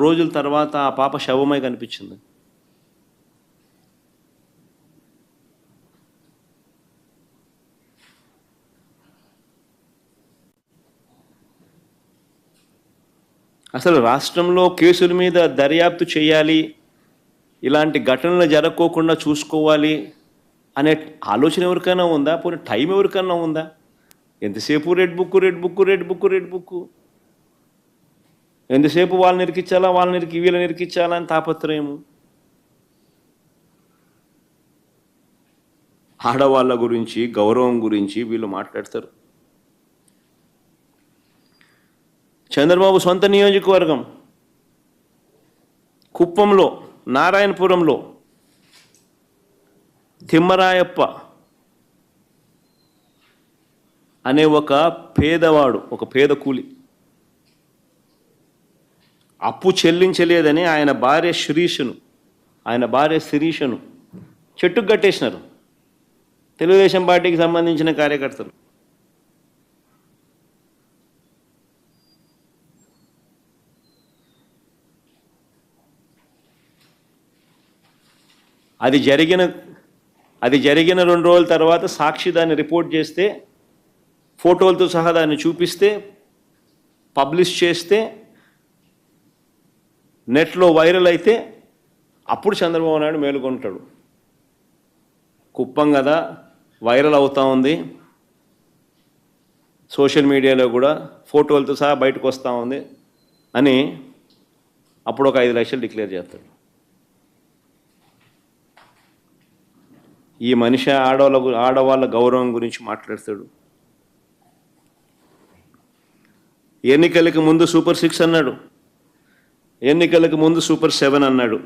రోజుల తర్వాత ఆ పాప శవమై కనిపించింది. అసలు రాష్ట్రంలో కేసుల మీద దర్యాప్తు చేయాలి ఇలాంటి ఘటనలు జరగకోకుండా చూసుకోవాలి అనే ఆలోచన ఎవరికైనా ఉందా? పోనీ టైం ఎవరికైనా ఉందా? ఎంతసేపు red book red book red book red book ఎంతసేపు వాళ్ళని నిరికించాలా వాళ్ళని నిరికి వీళ్ళని నిరికించాలా అని తాపత్రయము? ఆడవాళ్ళ గురించి గౌరవం గురించి వీళ్ళు మాట్లాడతారు. చంద్రబాబు సొంత నియోజకవర్గం. కుప్పంలో నారాయణపురంలో. తిమ్మరాయప్ప అనే ఒక పేదవాడు ఒక పేద కూలి. అప్పు చెల్లించలేదని ఆయన భార్య శిరీషను ఆయన భార్య శిరీషను చెట్టుకు కట్టేసినారు. తెలుగుదేశం పార్టీకి సంబంధించిన కార్యకర్తలు. అది జరిగిన అది జరిగిన రెండు రోజుల తర్వాత సాక్షి దాన్ని రిపోర్ట్ చేస్తే ఫోటోలతో సహా దాన్ని చూపిస్తే పబ్లిష్ చేస్తే నెట్లో వైరల్ అయితే అప్పుడు చంద్రబాబు నాయుడు మేలుకొంటాడు. కుప్పం కదా వైరల్ అవుతూ ఉంది. సోషల్ మీడియాలో కూడా ఫోటోలతో సహా బయటకు వస్తూ ఉంది అని అప్పుడు ఒక ఐదు లక్షలు డిక్లేర్ చేస్తాడు. ఈ మనిషి ఆడవాళ్ళ గు- ఆడవాళ్ళ గౌరవం గురించి మాట్లాడతాడు. ఎన్నికలకి ముందు సూపర్ సిక్స్ అన్నాడు. ఎన్నికలకు ముందు సూపర్ సెవెన్ అన్నాడు.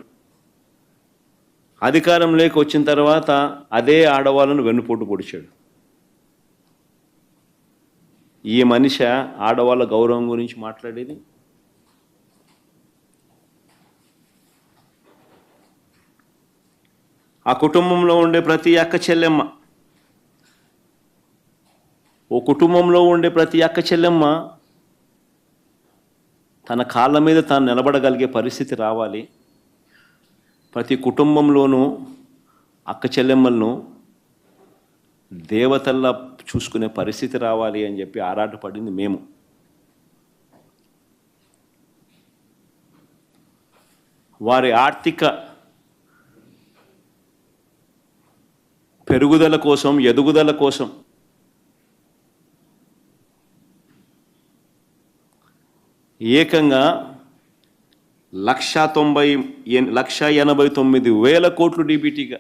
అధికారంలోకి వచ్చిన తర్వాత అదే ఆడవాళ్ళను వెన్నుపోటు పొడిచాడు. ఈ మనిషి ఆడవాళ్ళ గౌరవం గురించి మాట్లాడేది? ఆ కుటుంబంలో ఉండే ప్రతి అక్క చెల్లెమ్మ ఓ కుటుంబంలో ఉండే ప్రతి అక్క చెల్లెమ్మ తన కాళ్ళ మీద తాను నిలబడగలిగే పరిస్థితి రావాలి. ప్రతి కుటుంబంలోనూ అక్క చెల్లెమ్మలను దేవతల్లా చూసుకునే పరిస్థితి రావాలి అని చెప్పి ఆరాటపడింది మేము. వారి ఆర్థిక పెరుగుదల కోసం ఎదుగుదల కోసం ఏకంగా లక్ష తొంభై ఎన్- లక్ష ఎనభై తొమ్మిది వేల కోట్లు డీబీటీగా